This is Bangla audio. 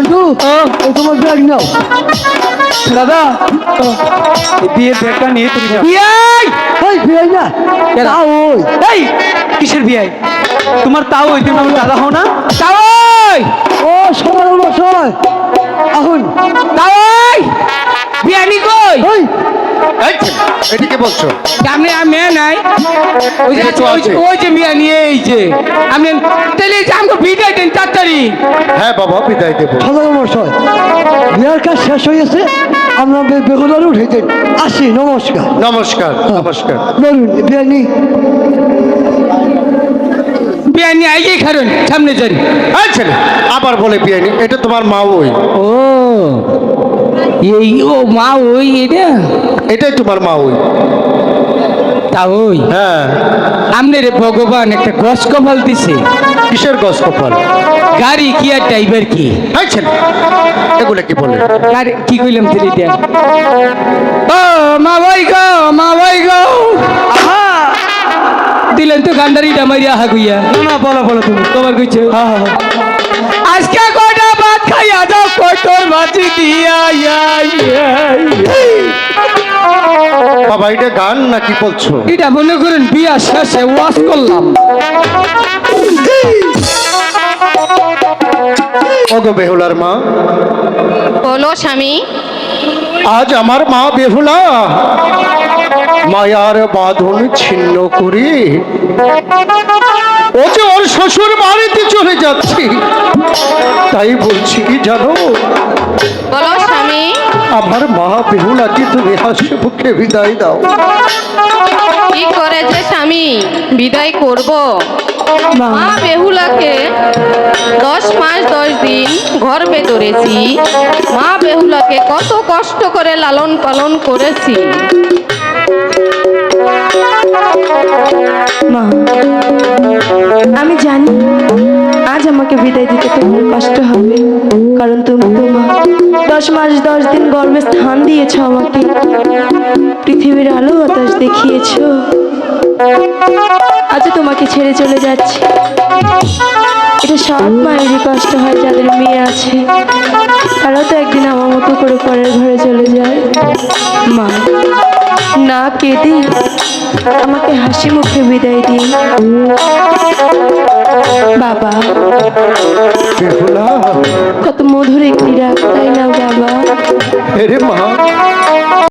জন্টু ও। তোমার ব্যাগ নাও। দাদা বিয়ে বিয়ের ব্যাগটা নিয়ে তুমি বিয়াই ওই বিয়াই না কেন? ওই। এই কিসের বিয়াই তোমার তাও ওই তুমি আমার দাদা হও না? তাও ও সবার সময় এখন তাওই বিয়ানি কই? ওই বলছো। সামনে আর মেয়ে নাই। ওই যে ওই যে- আছে। ওই যে মিয়া নিয়ে এইছে আপনি তাহলে এই যে আমাকে বিদায় দেন তাড়াতাড়ি। হ্যাঁ বাবা বিদায় দেবো। সদর মশাই বিয়ার কাজ শেষ হয়ে আমরা উঠেছেন আসি নমস্কার। নমস্কার নমস্কার। বলুন বিয়ানি সামনে যান। ছেলে আবার বলে বিয়ে নি এটা তোমার মা ওই। ও। এই ও মা ওই এটা? এটাই তোমার মা ওই। তা ওই? হ্যাঁ। আমনে রে ভগবান একটা গস কপাল দিছে। কিসের গস কপাল? গাড়ি কি আর ড্রাইভার কি? এগুলো কি বলে? গাড়ি কি কইলাম তুই এটা ও মা ভাই গো মা ভাই গো। আহা! দিলেন তো গান্ডারিটা মারিয়া হাগুইয়া না না বলো বলো তুমি তোমার কইছে। হ্যাঁ হ্যাঁ আজকে ভাত খাইয়া দাও কটর বাজি দিয়া। বাবা এটা গান নাকি বলছো? এটা মনে করেন বিয়া শেষে ওয়াশ করলাম। ওগো বেহুলার মা। বলো স্বামী। আজ আমার মা বেহুলা। মায়ার বাঁধন ছিন্ন করি। ও যে ওর শ্বশুর বাড়িতে চলে যাচ্ছি। তাই বলছি কি জানো? বলো স্বামী। আমার মা বেহুলাকে তুমি হাসি মুখে বিদায় দাও। কি করে যে স্বামী? বিদায় করব? মা বেহুলাকে দশ মাস দশ দিন গর্ভে ধরেছি মা বেহুলাকে কত কষ্ট করে লালন পালন করেছি। মা, আমি জানি আজ আমাকে বিদায় দিতে তোমার কষ্ট হবে, কারণ তুমি তো মা, দশ মাস, দশ দিন গর্ভে স্থান দিয়েছ আমাকে। পৃথিবীর আলো বাতাস দেখিয়েছ। আজ তোমাকে ছেড়ে চলে যাচ্ছি। এটা সব মায়েরই কষ্ট হয় যাদের মেয়ে আছে। তারাও তো একদিন আমার মতো করে পরের ঘরে চলে যায়। মা না কেঁদে আমাকে হাসি মুখে বিদায় দিন। বাবা কত মধুর একটি ডাক তাই না বাবা? মা।